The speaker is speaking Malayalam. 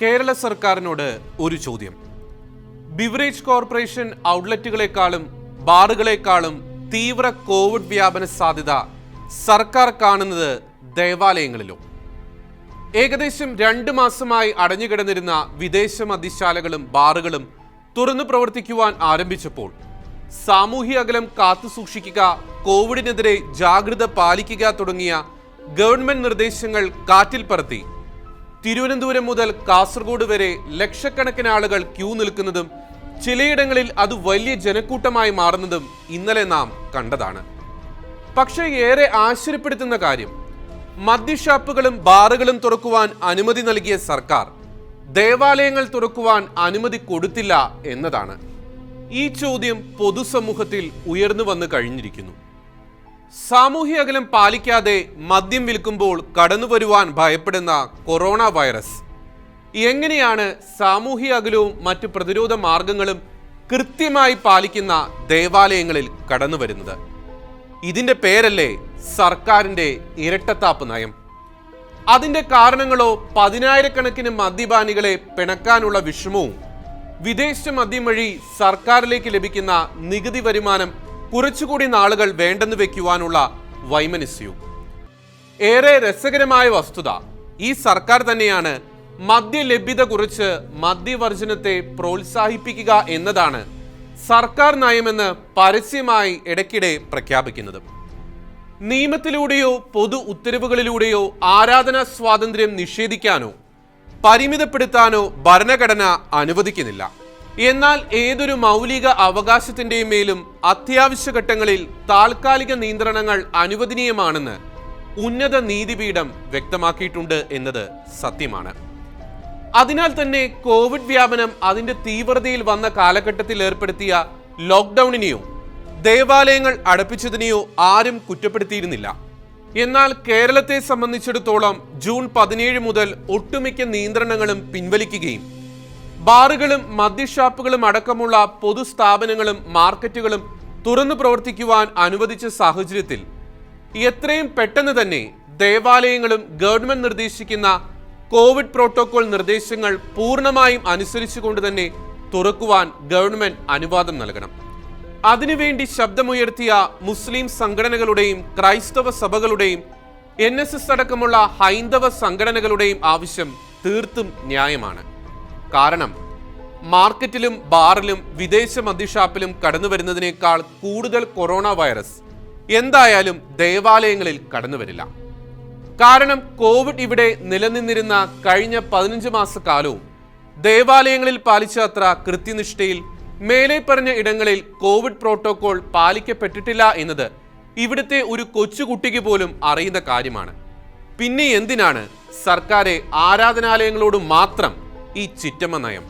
കേരള സർക്കാരിനോട് ഒരു ചോദ്യം. ബിവറേജ് കോർപ്പറേഷൻ ഔട്ട്ലെറ്റുകളെക്കാളും ബാറുകളെക്കാളും തീവ്ര കോവിഡ് വ്യാപന സാധ്യത സർക്കാർ കാണുന്നത് ദേവാലയങ്ങളിലോ. ഏകദേശം രണ്ട് മാസമായി അടഞ്ഞുകിടന്നിരുന്ന വിദേശ മദ്യശാലകളും ബാറുകളും തുറന്നു പ്രവർത്തിക്കുവാൻ ആരംഭിച്ചപ്പോൾ സാമൂഹ്യ അകലം കാത്തുസൂക്ഷിക്കുക കോവിഡിനെതിരെ ജാഗ്രത പാലിക്കുക തുടങ്ങിയ ഗവൺമെന്റ് നിർദ്ദേശങ്ങൾ കാറ്റിൽ പറത്തി. തിരുവനന്തപുരം മുതൽ കാസർഗോഡ് വരെ ലക്ഷക്കണക്കിന് ആളുകൾ ക്യൂ നിൽക്കുന്നതും ചിലയിടങ്ങളിൽ അത് വലിയ ജനക്കൂട്ടമായി മാറുന്നതും ഇന്നലെ നാം കണ്ടതാണ്. പക്ഷേ ഏറെ ആശ്ചര്യപ്പെടുത്തുന്ന കാര്യം മദ്യഷാപ്പുകളും ബാറുകളും തുറക്കുവാൻ അനുമതി നൽകിയ സർക്കാർ ദേവാലയങ്ങൾ തുറക്കുവാൻ അനുമതി കൊടുത്തില്ല എന്നതാണ്. ഈ ചോദ്യം പൊതുസമൂഹത്തിൽ ഉയർന്നു വന്നു കഴിഞ്ഞിരിക്കുന്നു. സാമൂഹ്യ അകലം പാലിക്കാതെ മദ്യം വിൽക്കുമ്പോൾ കടന്നു വരുവാൻ ഭയപ്പെടുന്ന കൊറോണ വൈറസ്. എങ്ങനെയാണ് സാമൂഹ്യ അകലവും മറ്റു പ്രതിരോധ മാർഗങ്ങളും കൃത്യമായി പാലിക്കുന്ന ദേവാലയങ്ങളിൽ കടന്നു വരുന്നത്? ഇതിന്റെ പേരല്ലേ സർക്കാരിന്റെ ഇരട്ടത്താപ്പ് നയം. അതിന്റെ കാരണങ്ങളോ പതിനായിരക്കണക്കിന് മദ്യപാനികളെ പിണക്കാനുള്ള വിഷമവും വിദേശ മദ്യം വഴി സർക്കാരിലേക്ക് ലഭിക്കുന്ന നികുതി വരുമാനം കുറച്ചുകൂടി നാളുകൾ വേണ്ടെന്ന് വെക്കുവാനുള്ള വൈമനസ്യവും. ഏറെ രസകരമായ വസ്തുത. ഈ സർക്കാർ തന്നെയാണ് മദ്യലഭ്യത കുറിച്ച് മദ്യവർജനത്തെ പ്രോത്സാഹിപ്പിക്കുക എന്നതാണ് സർക്കാർ നയമെന്ന് പരസ്യമായി ഇടയ്ക്കിടെ പ്രഖ്യാപിക്കുന്നത്. നിയമത്തിലൂടെയോ പൊതു ഉത്തരവുകളിലൂടെയോ ആരാധനാ സ്വാതന്ത്ര്യം നിഷേധിക്കാനോ പരിമിതപ്പെടുത്താനോ ഭരണഘടന അനുവദിക്കുന്നില്ല. എന്നാൽ ഏതൊരു മൗലിക അവകാശത്തിന്റെയും മേലും അത്യാവശ്യ ഘട്ടങ്ങളിൽ താൽക്കാലിക നിയന്ത്രണങ്ങൾ അനുവദനീയമാണെന്ന് ഉന്നത നീതിപീഠം വ്യക്തമാക്കിയിട്ടുണ്ട് എന്നത് സത്യമാണ്. അതിനാൽ തന്നെ കോവിഡ് വ്യാപനം അതിന്റെ തീവ്രതയിൽ വന്ന കാലഘട്ടത്തിൽ ഏർപ്പെടുത്തിയ ലോക്ക്ഡൌണിനെയോ ദേവാലയങ്ങൾ അടപ്പിച്ചതിനെയോ ആരും കുറ്റപ്പെടുത്തിയിരുന്നില്ല. എന്നാൽ കേരളത്തെ സംബന്ധിച്ചിടത്തോളം ജൂൺ പതിനേഴ് മുതൽ ഒട്ടുമിക്ക നിയന്ത്രണങ്ങളും പിൻവലിക്കുകയും ബാറുകളും മദ്യഷാപ്പുകളും അടക്കമുള്ള പൊതുസ്ഥാപനങ്ങളും മാർക്കറ്റുകളും തുറന്നു പ്രവർത്തിക്കുവാൻ അനുവദിച്ച സാഹചര്യത്തിൽ എത്രയും പെട്ടെന്ന് തന്നെ ദേവാലയങ്ങളും ഗവൺമെന്റ് നിർദ്ദേശിക്കുന്ന കോവിഡ് പ്രോട്ടോകോൾ നിർദ്ദേശങ്ങൾ പൂർണമായും അനുസരിച്ചുകൊണ്ട് തന്നെ തുറക്കുവാൻ ഗവൺമെന്റ് അനുവാദം നൽകണം. അതിനുവേണ്ടി ശബ്ദമുയർത്തിയ മുസ്ലിം സംഘടനകളുടെയും ക്രൈസ്തവ സഭകളുടെയും എൻ അടക്കമുള്ള ഹൈന്ദവ സംഘടനകളുടെയും ആവശ്യം തീർത്തും ന്യായമാണ്. കാരണം മാർക്കറ്റിലും ബാറിലും വിദേശ മദ്യഷാപ്പിലും കടന്നു വരുന്നതിനേക്കാൾ കൂടുതൽ കൊറോണ വൈറസ് എന്തായാലും ദേവാലയങ്ങളിൽ കടന്നു വരില്ല. കാരണം കോവിഡ് ഇവിടെ നിലനിന്നിരുന്ന കഴിഞ്ഞ പതിനഞ്ച് മാസക്കാലവും ദേവാലയങ്ങളിൽ പാലിച്ച അത്ര കൃത്യനിഷ്ഠയിൽ മേലെ പറഞ്ഞ ഇടങ്ങളിൽ കോവിഡ് പ്രോട്ടോകോൾ പാലിക്കപ്പെട്ടിട്ടില്ല എന്നത് ഇവിടുത്തെ ഒരു കൊച്ചുകുട്ടിക്ക് പോലും അറിയുന്ന കാര്യമാണ്. പിന്നെ എന്തിനാണ് സർക്കാരെ ആരാധനാലയങ്ങളോട് മാത്രം ഈ ചിറ്റമ്മ നയം